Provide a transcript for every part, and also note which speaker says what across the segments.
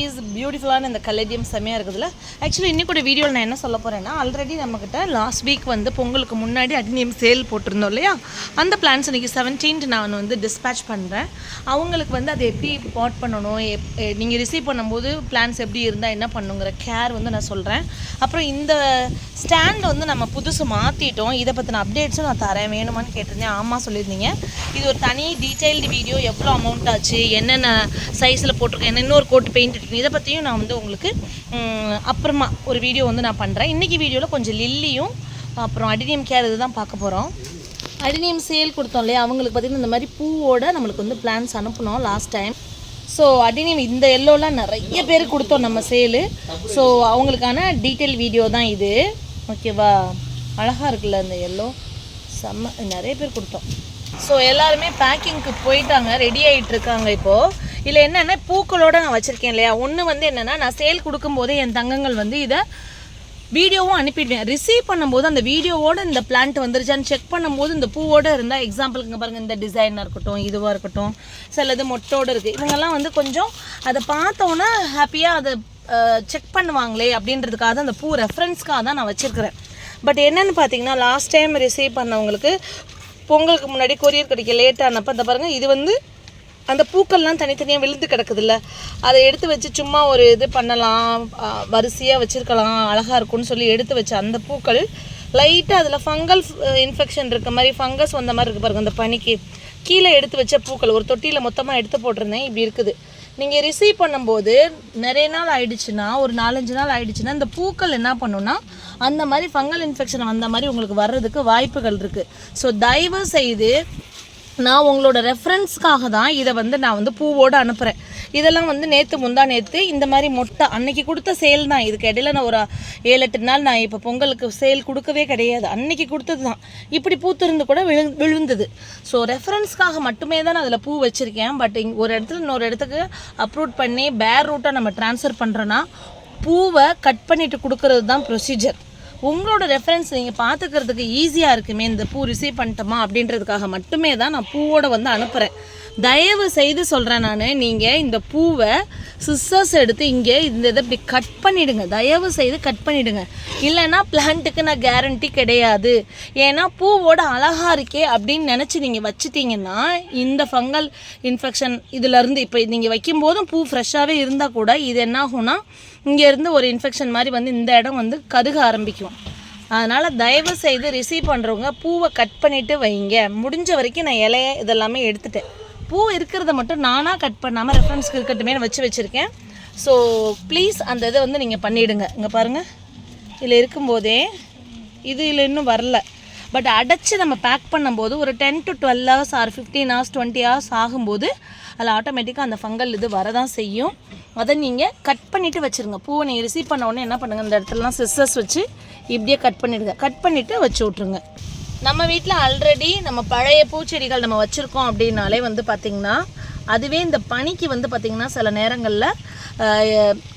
Speaker 1: Is பியூட்டிஃபுல்லான இந்த caladium செம்மையாக இருக்குதுல்ல ஆக்சுவலி இன்னி கூட வீடியோவில் நான் என்ன சொல்ல போகிறேன்னா ஆல்ரெடி நம்மக்கிட்ட லாஸ்ட் வீக் வந்து பொங்கலுக்கு முன்னாடி அடினியம் சேல் போட்டிருந்தோம் இல்லையா? அந்த பிளான்ஸ் இன்றைக்கி செவன்டீன்த் நான் வந்து டிஸ்பேச் பண்ணுறேன் அவங்களுக்கு வந்து அதை எப்படி பாட் பண்ணணும்? எப் நீங்கள் ரிசீவ் பண்ணும்போது பிளான்ஸ் எப்படி இருந்தால் என்ன பண்ணுங்கிற கேர் வந்து நான் சொல்கிறேன் அப்புறம் இந்த ஸ்டாண்ட் வந்து நம்ம புதுசு மாற்றிட்டோம் இதை பற்றின அப்டேட்ஸும் நான் தரேன். வேணுமான்னு கேட்டிருந்தேன். ஆமாம் சொல்லியிருந்தீங்க. இது ஒரு தனி டீட்டெயில்டு வீடியோ எவ்வளோ அமௌண்ட் ஆச்சு? என்னென்ன சைஸில் போட்டிருக்கேன் என்னென்ன இன்னொரு கோட் பெயிண்ட் இருக்குது இதை பற்றியும் நான் வந்து உங்களுக்கு அப்புறமா ஒரு வீடியோ வந்து நான் பண்ணுறேன் இன்றைக்கி வீடியோவில் கொஞ்சம் லில்லியும் அப்புறம் அடினியம் கேர் இதுதான் பார்க்க போகிறோம் அடினியம் சேல் கொடுத்தோம் இல்லையா? அவங்களுக்கு பார்த்திங்கன்னா இந்த மாதிரி பூவோட நம்மளுக்கு வந்து பிளான்ஸ் அனுப்பினோம் லாஸ்ட் டைம் ஸோ அடினியம் இந்த எல்லோலாம் நிறைய பேர் கொடுத்தோம் நம்ம சேலு ஸோ அவங்களுக்கான டீட்டெயில் வீடியோ தான் இது. ஓகேவா அழகாக இருக்குல்ல இந்த எல்லோ செம்ம நிறைய பேர் கொடுத்தோம். ஸோ எல்லாருமே பேக்கிங்க்கு போயிட்டாங்க. ரெடி ஆகிட்டு இருக்காங்க இப்போது இதில் என்னென்னா பூக்களோட நான் வச்சுருக்கேன் இல்லையா? ஒன்று வந்து என்னென்னா நான் சேல் கொடுக்கும்போதே என் தங்கங்கள் வந்து இதை வீடியோவும் அனுப்பிடுவேன். ரிசீவ் பண்ணும்போது அந்த வீடியோவோட இந்த பிளான்ட் வந்துருச்சான்னு செக் பண்ணும்போது இந்த பூவோடு இருந்தால் எக்ஸாம்பிளுக்கு பாருங்கள் இந்த டிசைனாக இருக்கட்டும் இதுவாக இருக்கட்டும் சிலது மொட்டோட இருக்குது இவங்கெல்லாம் வந்து கொஞ்சம் அதை பார்த்தோன்னே ஹாப்பியாக அதை செக் பண்ணுவாங்களே அப்படின்றதுக்காக அந்த பூ ரெஃபரன்ஸ்க்காக தான் நான் வச்சுருக்கிறேன். பட் என்னென்னு பார்த்தீங்கன்னா லாஸ்ட் டைம் ரிசீவ் பண்ணவங்களுக்கு பொங்கலுக்கு முன்னாடி கொரியர் கிடைக்க லேட் ஆனப்போ இந்த பாருங்கள் இது வந்து அந்த பூக்கள்லாம் தனித்தனியாக விழுந்து கிடக்குதுல்ல. அதை எடுத்து வச்சு சும்மா ஒரு இது பண்ணலாம் வரிசையாக வச்சுருக்கலாம் அழகாக இருக்கும்னு சொல்லி எடுத்து வச்ச அந்த பூக்கள் லைட்டாக அதில் ஃபங்கல் இன்ஃபெக்ஷன் இருக்க மாதிரி ஃபங்கஸ் வந்த மாதிரி இருக்குது பாருங்க அந்த பனிக்கு. கீழே எடுத்து வச்ச பூக்கள் ஒரு தொட்டியில் மொத்தமாக எடுத்து போட்டிருந்தேன் இப்படி இருக்குது. நீங்கள் ரிசீவ் பண்ணும்போது நிறைய நாள் ஆயிடுச்சுன்னா ஒரு நாலஞ்சு நாள் ஆயிடுச்சுன்னா இந்த பூக்கள் என்ன பண்ணுன்னா அந்த மாதிரி ஃபங்கல் இன்ஃபெக்ஷன் வந்த மாதிரி உங்களுக்கு வர்றதுக்கு வாய்ப்புகள் இருக்குது ஸோ தயவு செய்து நான் உங்களோட ரெஃபரன்ஸ்க்காக தான் இதை வந்து நான் வந்து பூவோடு அனுப்புகிறேன் இதெல்லாம் வந்து நேற்று முந்தா நேற்று இந்த மாதிரி மொட்டை அன்னைக்கு கொடுத்த சேல் தான். இதுக்கு இடையில நான் ஒரு ஏழு எட்டு நாள் நான் இப்போ பொங்கலுக்கு சேல் கொடுக்கவே கிடையாது. அன்னைக்கு கொடுத்தது தான். இப்படி பூத்திருந்து கூட விழு விழுந்தது. ஸோ ரெஃபரன்ஸ்க்காக மட்டுமே தான் நான் அதில் பூ வச்சுருக்கேன். பட் இங் ஒரு இடத்துல இன்னொரு இடத்துக்கு அப்ரூட் பண்ணி பேர் ரூட்டாக நம்ம ட்ரான்ஸ்ஃபர் பண்ணுறோன்னா பூவை கட் பண்ணிட்டு கொடுக்கறது தான் ப்ரொசீஜர் உங்களோட ரெஃபரன்ஸ் நீங்கள் பார்த்துக்கிறதுக்கு ஈஸியாக இருக்குமே இந்த பூ ரிசீவ் பண்ணிட்டோமா அப்படின்றதுக்காக மட்டுமே தான் நான் பூவோட வந்து அனுப்புகிறேன் தயவு செய்து சொல்கிறேன் நான். நீங்கள் இந்த பூவை சிஸ்டர்ஸ் எடுத்து இங்கே இந்த இதை இப்படி கட் பண்ணிவிடுங்க தயவு செய்து கட் பண்ணிவிடுங்க இல்லைன்னா பிளான்ட்டுக்கு நான் கேரண்டி கிடையாது. ஏன்னா பூவோட அழகாக இருக்கே அப்படின்னு நினச்சி நீங்கள் வச்சுட்டிங்கன்னா இந்த ஃபங்கல் இன்ஃபெக்ஷன் இதிலருந்து இப்போ நீங்கள் வைக்கும்போதும் பூ ஃப்ரெஷ்ஷாகவே இருந்தால் கூட இது என்ன ஆகும்னா இங்கேருந்து ஒரு இன்ஃபெக்ஷன் மாதிரி வந்து இந்த இடம் வந்து கருக ஆரம்பிக்கும். அதனால் தயவு செய்து ரிசீவ் பண்ணுறவங்க பூவை கட் பண்ணிவிட்டு வைங்க. முடிஞ்ச வரைக்கும் நான் இலைய இதெல்லாமே எடுத்துட்டேன். பூ இருக்கிறத மட்டும் நானாக கட் பண்ணாமல் ரெஃபரன்ஸ்க்கு இருக்கட்டுமே வச்சு வச்சுருக்கேன். ஸோ ப்ளீஸ் அந்த இதை வந்து நீங்கள் பண்ணிவிடுங்க இங்கே பாருங்கள் இதில் இருக்கும்போதே இது இதில் இன்னும் வரல. பட் அடைச்சி நம்ம பேக் பண்ணும்போது ஒரு ten to twelve hours or fifteen hours twenty hours ஆகும்போது அதில் ஆட்டோமேட்டிக்காக அந்த ஃபங்கல் இது வரதான் செய்யும். அதை நீங்கள் கட் பண்ணிவிட்டு வச்சுருங்க. பூவை நீங்கள் ரிசீவ் பண்ண உடனே என்ன பண்ணுங்கள் இந்த இடத்துலலாம் சிஸ்ஸஸ் வச்சு இப்படியே கட் பண்ணிவிடுங்க கட் பண்ணிவிட்டு வச்சு விட்ருங்க நம்ம வீட்டில் ஆல்ரெடி நம்ம பழைய பூச்செடிகள் நம்ம வச்சுருக்கோம் அப்படின்னாலே வந்து பார்த்திங்கன்னா அதுவே இந்த பனிக்கு வந்து பார்த்திங்கன்னா சில நேரங்களில்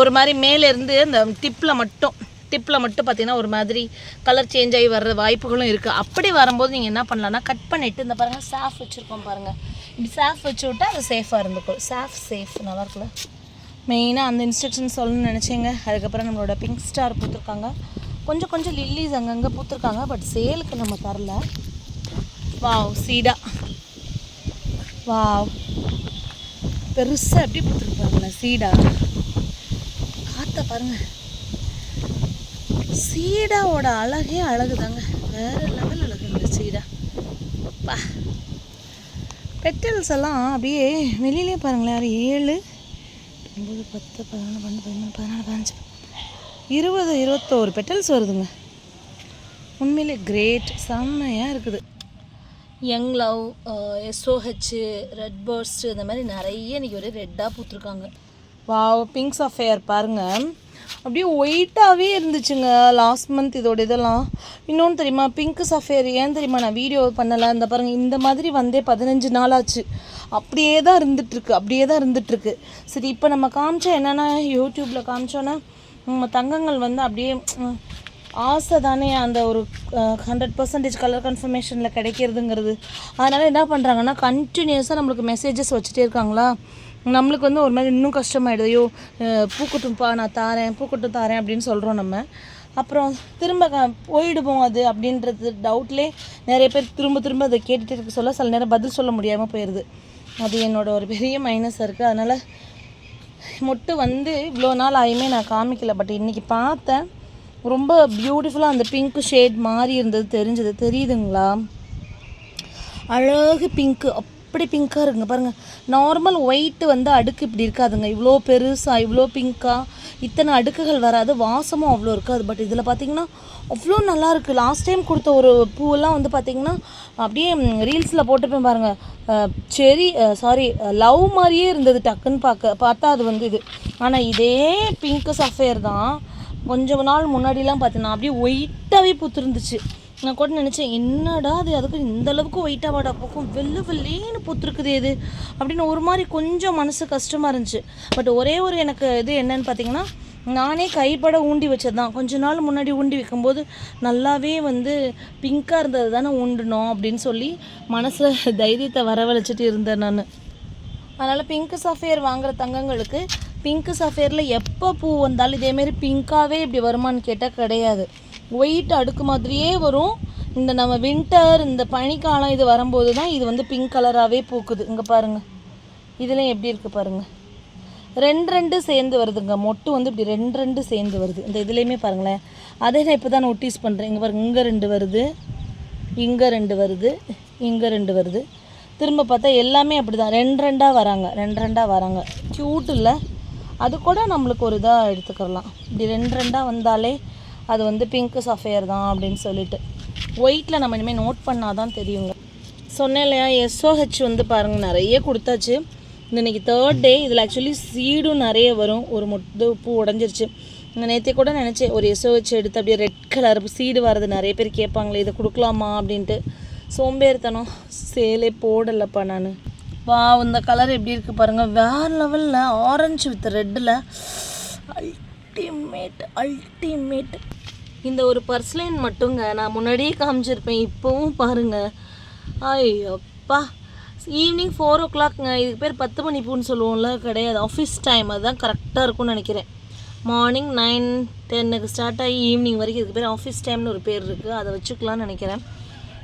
Speaker 1: ஒரு மாதிரி மேலேருந்து இந்த டிப்பில் மட்டும் டிப்பில் மட்டும் பார்த்தீங்கன்னா ஒரு மாதிரி கலர் சேஞ்ச் ஆகி வர்ற வாய்ப்புகளும் இருக்குது அப்படி வரும்போது நீங்கள் என்ன பண்ணலான்னா கட் பண்ணிவிட்டு இந்த பாருங்கள் சாஃப் வச்சுருக்கோம் பாருங்கள் இப்படி சாஃப் வச்சு விட்டா அது சேஃபாக இருந்துக்கும். சாஃப் சேஃப் நல்லா இருக்குல்ல? மெயினாக அந்த இன்ஸ்ட்ரக்ஷன் சொல்லணும்னு நினச்சிங்க. அதுக்கப்புறம் நம்மளோட பிங்க் ஸ்டார் கொடுத்துருக்காங்க. கொஞ்சம் கொஞ்சம் லில்லிஸ் அங்கங்கே பூத்துருக்காங்க பட் சேலுக்கு நம்ம தரல. வாவ் சீடா. வாவ் பெருசாக எப்படி பூத்துருக்கு பாருங்களேன் சீடா. காற்ற பாருங்கள் சீடாவோட அழகே அழகு தாங்க வேற லெவல் அழகு இந்த சீடா. பா. பெட்டல்ஸ் எல்லாம் அப்படியே வெளியிலே பாருங்களேன் ஏழு ஒம்பது பத்து பதினொன்று பன்னெண்டு பதிமூணு பதினாலு பதினஞ்சு. இருபது இருபத்தோரு பெட்டல்ஸ் வருதுங்க. உண்மையிலே கிரேட் செம்மையாக இருக்குது. Young love SOHC red first இந்த மாதிரி நிறைய இன்றைக்கி ஒரே ரெட்டாக பூத்துருக்காங்க. வாவ் பிங்க்ஸ் அஃபேர் பாருங்கள் அப்படியே ஒயிட்டாகவே இருந்துச்சுங்க லாஸ்ட் மந்த் இதோட இதெல்லாம். இன்னொன்று தெரியுமா பிங்க் சஃபேர் ஏன் தெரியுமா நான் வீடியோ பண்ணலை இந்த பாருங்கள் இந்த மாதிரி வந்தே பதினஞ்சு நாள் ஆச்சு. அப்படியே தான் இருந்துகிட்ருக்கு அப்படியே தான் இருந்துகிட்ருக்கு சரி இப்போ நம்ம காமிச்சா என்னென்னா யூடியூப்பில் காமிச்சோன்னா தங்கங்கள் வந்து அப்படியே ஆசை தானே அந்த ஒரு ஹண்ட்ரட் பர்சன்டேஜ் கலர் கன்ஃபர்மேஷனில் கிடைக்கிறதுங்கிறது. அதனால் என்ன பண்ணுறாங்கன்னா கண்டினியூஸாக நம்மளுக்கு மெசேஜஸ் வச்சுட்டே இருக்காங்களா? நம்மளுக்கு வந்து ஒரு மாதிரி இன்னும் கஷ்டமாயிடுது. ஐயோ அஹ் நான் தாரேன் பூக்கட்டும் தாரேன் அப்படின்னு சொல்கிறோம் நம்ம. அப்புறம் திரும்ப க- போயிடுவோம் அது அப்படின்றது டவுட்லேயே நிறைய பேர் திரும்ப திரும்ப அதை கேட்டுகிட்டு இருக்க சொல்ல சில நேரம் பதில் சொல்ல முடியாமல் போயிடுது அது என்னோட ஒரு பெரிய மைனஸாக இருக்குது அதனால் மொட்டு வந்து இவ்வளோ நாள் ஆயுமே நான் காமிக்கல பட் இன்றைக்கி பார்த்தேன். ரொம்ப பியூட்டிஃபுல்லாக அந்த பிங்க் ஷேட் மாறி இருந்தது தெரிஞ்சது. தெரியுதுங்களா? அழகு பிங்க்கு அப்படி பிங்க்காக இருக்குங்க. பாருங்கள் நார்மல் ஒயிட்டு வந்து அடுக்கு இப்படி இருக்காதுங்க. இவ்வளோ பெருசாக இவ்வளோ பிங்க்காக இத்தனை அடுக்குகள் வராது வாசமும் அவ்வளோ இருக்காது. பட் இதில் பார்த்தீங்கன்னா அவ்வளோ நல்லா இருக்குது லாஸ்ட் டைம் கொடுத்த ஒரு பூவெல்லாம் வந்து பார்த்தீங்கன்னா அப்படியே ரீல்ஸில் போட்டுப்பேன் பாருங்கள் செரி சாரி லவ் மாதிரியே இருந்தது டக்குன்னு பார்க்க பார்த்தா அது வந்து இது. ஆனால் இதே பிங்க் சஃபேர் தான். கொஞ்ச நாள் முன்னாடிலாம் பார்த்தீங்கன்னா அப்படியே ஒயிட்டாகவே பூத்துருந்துச்சு. நான் கூட நினச்சேன் என்னடா அது அதுக்கு இந்த அளவுக்கு ஒயிட்டாக வாடா? போக்கும் வெள்ளு வெள்ளேன்னு பொத்துருக்குது இது. அப்படின்னு ஒரு மாதிரி கொஞ்சம் மனசு கஷ்டமாக இருந்துச்சு. பட் ஒரே ஒரு எனக்கு இது என்னன்னு பார்த்தீங்கன்னா நானே கைப்பட ஊண்டி வச்சது தான் கொஞ்ச நாள் முன்னாடி ஊண்டி வைக்கும்போது நல்லாவே வந்து பிங்க்காக இருந்தது தானே ஊண்டணும் அப்படின்னு சொல்லி மனசில் தைரியத்தை வரவழைச்சிட்டு இருந்தேன் நான். அதனால் பிங்க் சஃபேர் வாங்குற தங்கங்களுக்கு பிங்க் சஃபேரில் எப்போ பூ வந்தாலும் இதேமாரி பிங்க்காகவே இப்படி வருமான்னு கேட்டால் கிடையாது. ஒயிட் அடுக்கு மாதிரியே வரும். இந்த நம்ம வின்டர் இந்த பனிக்காலம் இது வரும்போது தான் இது வந்து பிங்க் கலராகவே பூக்குது. இங்கே பாருங்கள் இதுலேயும் எப்படி இருக்குது பாருங்கள் ரெண்டு ரெண்டு சேர்ந்து வருதுங்க. மொட்டு வந்து இப்படி ரெண்டு ரெண்டு சேர்ந்து வருது. இந்த இதுலேயுமே பாருங்களேன். அதே நான் இப்போ தான் நோட்டீஸ் பண்ணுறேன் இங்கே பாருங்கள் இங்கே ரெண்டு வருது. இங்கே ரெண்டு வருது. இங்கே ரெண்டு வருது. திரும்ப பார்த்தா எல்லாமே அப்படி தான் ரெண்டு ரெண்டாக வராங்க. ரெண்டு ரெண்டாக வராங்க. க்யூட் இல்லை. அது கூட நம்மளுக்கு ஒரு இதாக எடுத்துக்கலாம். இப்படி ரெண்டு ரெண்டாக வந்தாலே அது வந்து பிங்க்கு சஃபையர் தான் அப்படின்னு சொல்லிட்டு. ஒயிட்டில் நம்ம இனிமேல் நோட் பண்ணால் தான் தெரியுங்க. சொன்னேன் இல்லையா எஸ்ஓஹெச் வந்து பாருங்கள் நிறைய கொடுத்தாச்சு. இன்னைக்கு தேர்ட் டே இதில் ஆக்சுவலி சீடும் நிறைய வரும். ஒரு முட்டு பூ உடஞ்சிருச்சு. நான் நேற்றே கூட நினச்சேன் ஒரு எஸ்ஓஹெச் எடுத்து அப்படியே ரெட் கலர் சீடு வர்றது நிறைய பேர் கேட்பாங்களே இதை கொடுக்கலாமா அப்படின்ட்டு. சோம்பேறித்தனம். சேலே போடலைப்பா நான். வா இந்த கலர் எப்படி இருக்குது பாருங்கள் வேறு லெவலில் ஆரஞ்சு வித் ரெட்டில் அல்டிமேட் அல்டிமேட் இந்த ஒரு பர்ஸ்லைன் மட்டுங்க நான் முன்னாடியே காமிச்சிருப்பேன் இப்போவும் பாருங்கள் ஐயோப்பா. ஈவினிங் ஃபோர் ஓ கிளாக்ங்க இதுக்கு பேர் பத்து மணி பூன்னு சொல்லுவோம்ல கிடையாது. ஆஃபீஸ் டைம் அதுதான் கரெக்டாக இருக்கும்னு நினைக்கிறேன். மார்னிங் நைன் டென்னுக்கு ஸ்டார்ட் ஆகி ஈவினிங் வரைக்கும் இதுக்கு பேர் ஆஃபீஸ் டைம்னு ஒரு பேர் இருக்குது அதை வச்சுக்கலாம்னு நினைக்கிறேன்.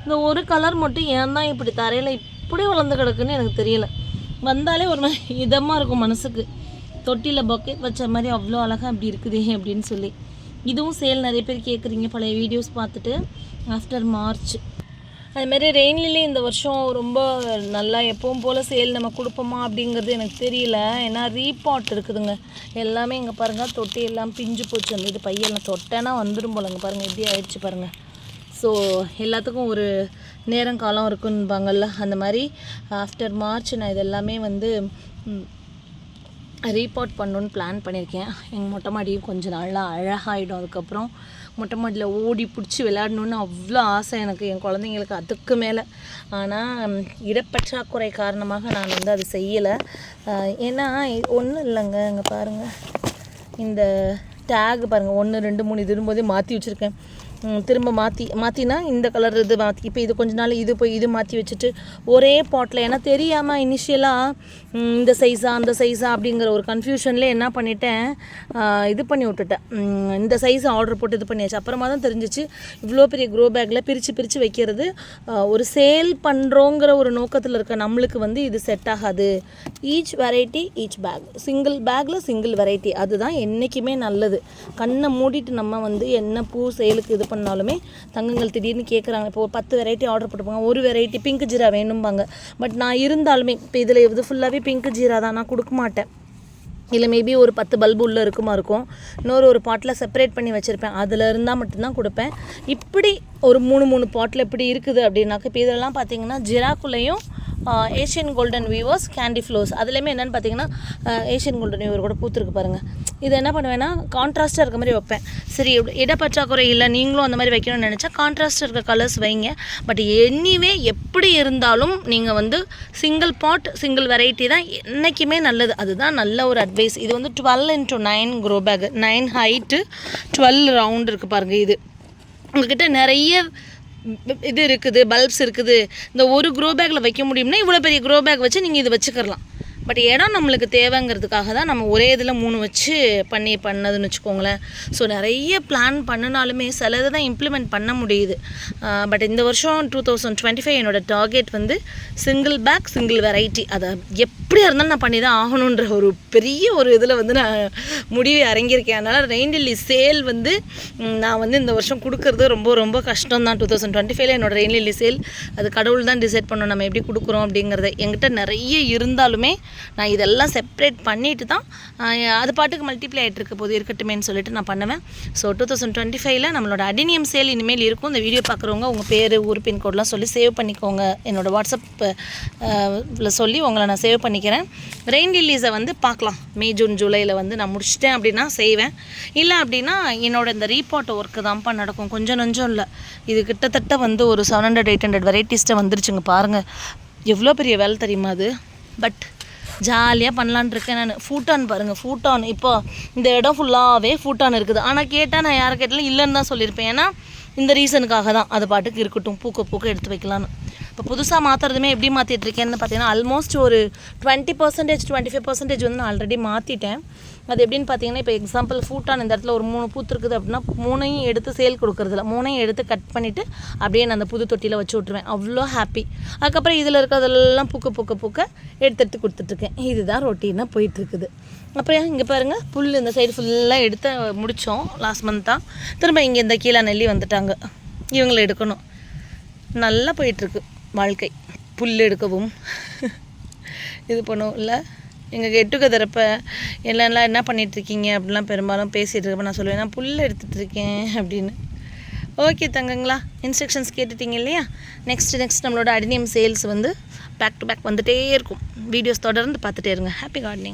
Speaker 1: இந்த ஒரு கலர் மட்டும் ஏன் தான் இப்படி தரையில் இப்படி வளர்ந்து கிடக்குன்னு எனக்கு தெரியல. வந்தாலே ஒரு மாதிரி இதமாக இருக்கும் மனசுக்கு. தொட்டியில் பக்கெட் வச்ச மாதிரி அவ்வளோ அழகாக அப்படி இருக்குதே அப்படின்னு சொல்லி. இதுவும் சேல் நிறைய பேர் கேட்குறீங்க பழைய வீடியோஸ் பார்த்துட்டு ஆஃப்டர் மார்ச் அதுமாரி ரெயின்லிலே இந்த வருஷம் ரொம்ப நல்லா எப்பவும் போல் சேல் நம்ம கொடுப்போமா அப்படிங்கிறது எனக்கு தெரியல. ஏன்னா ரீபாட் இருக்குதுங்க. எல்லாமே இங்கே பாருங்கள் தொட்டி எல்லாம் பிஞ்சு போச்சு. அந்த இது பையெல்லாம் தொட்டேன்னா வந்துடும் போலங்க பாருங்கள் எப்படி ஆயிடுச்சு பாருங்கள் ஸோ எல்லாத்துக்கும் ஒரு நேரம் காலம் இருக்குன்னுபாங்கல்ல அந்த மாதிரி ஆஃப்டர் மார்ச் நான் இதெல்லாமே வந்து ரீபாட் பண்ணணுன்னு பிளான் பண்ணியிருக்கேன். எங்கள் மொட்டை மாடியும் கொஞ்சம் நல்லா அழகாயிடும். அதுக்கப்புறம் மொட்டை மாடியில் ஓடி பிடிச்சி விளையாடணுன்னு அவ்வளோ ஆசை எனக்கு. என் குழந்தைங்களுக்கு அதுக்கு மேலே. ஆனால் இடப்பற்றாக்குறை காரணமாக நான் வந்து அது செய்யலை. ஏன்னா ஒன்றும் இல்லைங்க. இங்கே பாருங்கள் இந்த டேக் பாருங்கள் ஒன்று ரெண்டு மூணு இது இருக்கும்போதே மாற்றி வச்சுருக்கேன். திரும்ப மாற்றி மாற்றினா இந்த கலர் இது மாற்றி இப்போ இது கொஞ்ச நாள் இது போய் இது மாற்றி வச்சுட்டு ஒரே பாட்டில் ஏன்னா தெரியாமல் இனிஷியலாக இந்த சைஸா அந்த சைஸா அப்படிங்கிற ஒரு கன்ஃபியூஷனில் என்ன பண்ணிட்டேன் இது பண்ணி விட்டுட்டேன். இந்த சைஸ் ஆர்டர் போட்டு இது பண்ணியாச்சு. அப்புறமா தான் தெரிஞ்சிச்சு இவ்வளோ பெரிய க்ரோ பேக்கில் பிரித்து பிரித்து வைக்கிறது ஒரு சேல் பண்ணுறோங்கிற ஒரு நோக்கத்தில் இருக்க நம்மளுக்கு வந்து இது செட் ஆகாது. Each variety each pack single பேக்கில் சிங்கிள் வெரைட்டி அதுதான் என்றைக்குமே நல்லது. கண்ணை மூடிட்டு நம்ம வந்து என்ன பூ சேலுக்கு இது பண்ண பண்ணாலுமே தங்கங்கள் திடீர்னு கேட்குறாங்க இப்போ ஒரு பத்து வெரைட்டி ஆர்டர் போட்டுப்பாங்க. ஒரு வெரைட்டி பிங்க் ஜீரா வேணும்பாங்க. பட் நான் இருந்தாலுமே இப்போ இதில் இது ஃபுல்லாகவே பிங்க் ஜீரா தான். நான் கொடுக்க மாட்டேன். இல்லை மேபி ஒரு பத்து பல்பு உள்ளே இருக்குமா இருக்கும். இன்னொரு ஒரு பாட்டில் செப்பரேட் பண்ணி வச்சுருப்பேன். அதில் இருந்தால் மட்டும்தான் கொடுப்பேன். இப்படி ஒரு மூணு மூணு பாட்டில் இப்படி இருக்குது அப்படின்னாக்க இப்போ இதெல்லாம் பார்த்தீங்கன்னா ஜிராக்குள்ளேயும் Asian golden weavers candy floss அதுலேயுமே என்னென்னு பார்த்தீங்கன்னா ஏஷியன் கோல்டன் வீவர் கூட பூத்துருக்கு பாருங்கள் இது என்ன பண்ணுவேன்னா கான்ட்ராஸ்ட்டாக இருக்க மாதிரி வைப்பேன். சரி இடப்பற்றாக்குறை இல்லை நீங்களும் அந்த மாதிரி வைக்கணும்னு நினச்சா கான்ட்ராஸ்ட் இருக்க கலர்ஸ் வைங்க. பட் எனிவே எப்படி இருந்தாலும் நீங்கள் வந்து சிங்கிள் பாட் சிங்கிள் வெரைட்டி தான் என்றைக்குமே நல்லது. அதுதான் நல்ல ஒரு அட்வைஸ் இது வந்து twelve into nine grow bag nine height twelve round இருக்குது பாருங்கள் இது. உங்ககிட்ட நிறைய இது இருக்குது பல்ப்ஸ் இருக்குது. இந்த ஒரு க்ரோ பேக்கில் வைக்க முடியும்னா இவ்வளோ பெரிய க்ரோ பேக் வச்சு நீங்கள் இது வச்சுக்கலாம் பட் இடம் நம்மளுக்கு தேவைங்கிறதுக்காக தான் நம்ம ஒரே இதில் மூணு வச்சு பண்ணி பண்ணதுன்னு வச்சுக்கோங்களேன். ஸோ நிறைய பிளான் பண்ணினாலுமே சில தான் இம்ப்ளிமெண்ட் பண்ண முடியுது. பட் இந்த வருஷம் டூ தௌசண்ட் டுவெண்ட்டி ஃபைவ் என்னோட டார்கெட் வந்து சிங்கிள் பேக் சிங்கிள் வெரைட்டி அதை எப்படியா இருந்தாலும் நான் பண்ணி தான் ஆகணுன்ற ஒரு பெரிய ஒரு இதில் வந்து நான் முடிவு இறங்கியிருக்கேன். அதனால் ரெயின்டில்லி சேல் வந்து நான் வந்து இந்த வருஷம் கொடுக்கறது ரொம்ப ரொம்ப கஷ்டம் தான் டூ தௌசண்ட் டுவெண்ட்டி ஃபைவ்ல என்னோடய ரெயின்டில்லி சேல் அது கடவுள் தான் டிசைட் பண்ணணும். நம்ம எப்படி கொடுக்குறோம் அப்படிங்கிறத என்கிட்ட நிறைய இருந்தாலுமே நான் இதெல்லாம் செப்பரேட் பண்ணிட்டு தான் அது பாட்டுக்கு மல்டிப்ளை ஆகிட்டு இருக்க போது இருக்கட்டுமேன்னு சொல்லிட்டு நான் பண்ணுவேன். ஸோ டூ தௌசண்ட் டுவெண்ட்டி ஃபைவ்ல நம்மளோட அடினியம் சேல் இனிமேல் இருக்கும். இந்த வீடியோ பார்க்குறவங்க உங்கள் பேர் ஊர் பின்கோட்லாம் சொல்லி சேவ் பண்ணிக்கோங்க. என்னோட வாட்ஸ்அப்பில் சொல்லி உங்களை நான் சேவ் பண்ணி பண்ணிக்கிறேன் ரெயின் ரிலீஸை வந்து பார்க்கலாம். மே ஜூன் ஜூலையில் வந்து நான் முடிச்சிட்டேன் அப்படின்னா செய்வேன். இல்லை அப்படின்னா என்னோட இந்த ரீபாட் ஒர்க்கு தான்ப்பா நடக்கும். கொஞ்சம் நஞ்சம் இல்லை. இது கிட்டத்தட்ட வந்து ஒரு செவன் ஹண்ட்ரட் எயிட் ஹண்ட்ரட் வெரைட்டிஸ்ட்டை வந்துருச்சுங்க பாருங்கள் எவ்வளோ பெரிய வேலை தெரியுமா அது? பட் ஜாலியாக பண்ணலான் இருக்கேன் நான். ஃபூட்டான் பாருங்கள் ஃபூட்டான் இப்போ இந்த இடம் ஃபுல்லாகவே ஃபூட்டான் இருக்குது. ஆனால் கேட்டால் நான் யாரை கேட்டாலும் இல்லைன்னு தான் சொல்லியிருப்பேன். ஏன்னா இந்த ரீசனுக்காக தான். அது பாட்டுக்கு இருக்கட்டும். பூக்க பூக்க எடுத்து வைக்கலான்னு இப்போ புதுசாக மாற்றுறதுமே எப்படி மாற்றிட்டு இருக்கேன்னு பார்த்தீங்கன்னா ஆல்மோஸ்ட் ஒரு twenty percentage twenty five percentage வந்து நான் ஆல்ரெடி மாற்றிட்டேன் அது எப்படின்னு பார்த்தீங்கன்னா இப்போ எக்ஸாம்பிள் ஃபூட்டான் இந்த இடத்துல ஒரு மூணு பூத்து இருக்குது அப்படின்னா மூணையும் எடுத்து சேல் கொடுக்குறதுல மூணையும் எடுத்து கட் பண்ணிவிட்டு அப்படியே நான் அந்த புது தொட்டியில் வச்சு விட்ருவேன் அவ்வளோ ஹாப்பி அதுக்கப்புறம் இதில் இருக்கிறதெல்லாம் பூக்க பூக்க பூக்க எடுத்து எடுத்து கொடுத்துட்ருக்கேன். இதுதான் ரொட்டீனாக போயிட்டுருக்குது. அப்புறம் இங்கே பாருங்கள் புல் இந்த சைடு ஃபுல்லாக எடுத்து முடித்தோம் லாஸ்ட் மந்த் தான் திரும்ப இங்கே இந்த கீழே நெல்லி வந்துட்டாங்க. இவங்களை எடுக்கணும். நல்லா போயிட்டுருக்கு. வாழ்க்கை. புல் எடுக்கவும். இது பண்ணுவோம் இல்லை எங்கள் கெட் டுகெதரப்ப எல்லாம் என்ன பண்ணிட்டு இருக்கீங்க அப்படிலாம் பெரும்பாலும் பேசிகிட்டு இருக்கப்ப நான் சொல்லுவேன் நான் புல் எடுத்துகிட்டு இருக்கேன் அப்படின்னு. ஓகே தங்கங்களா இன்ஸ்ட்ரக்ஷன்ஸ் கேட்டுட்டீங்க இல்லையா? நெக்ஸ்ட் நெக்ஸ்ட் நம்மளோட அடினியம் சேல்ஸ் வந்து பேக் டு பேக் வந்துட்டே இருக்கும். வீடியோஸ் தொடர்ந்து பார்த்துட்டே இருங்க. Happy gardening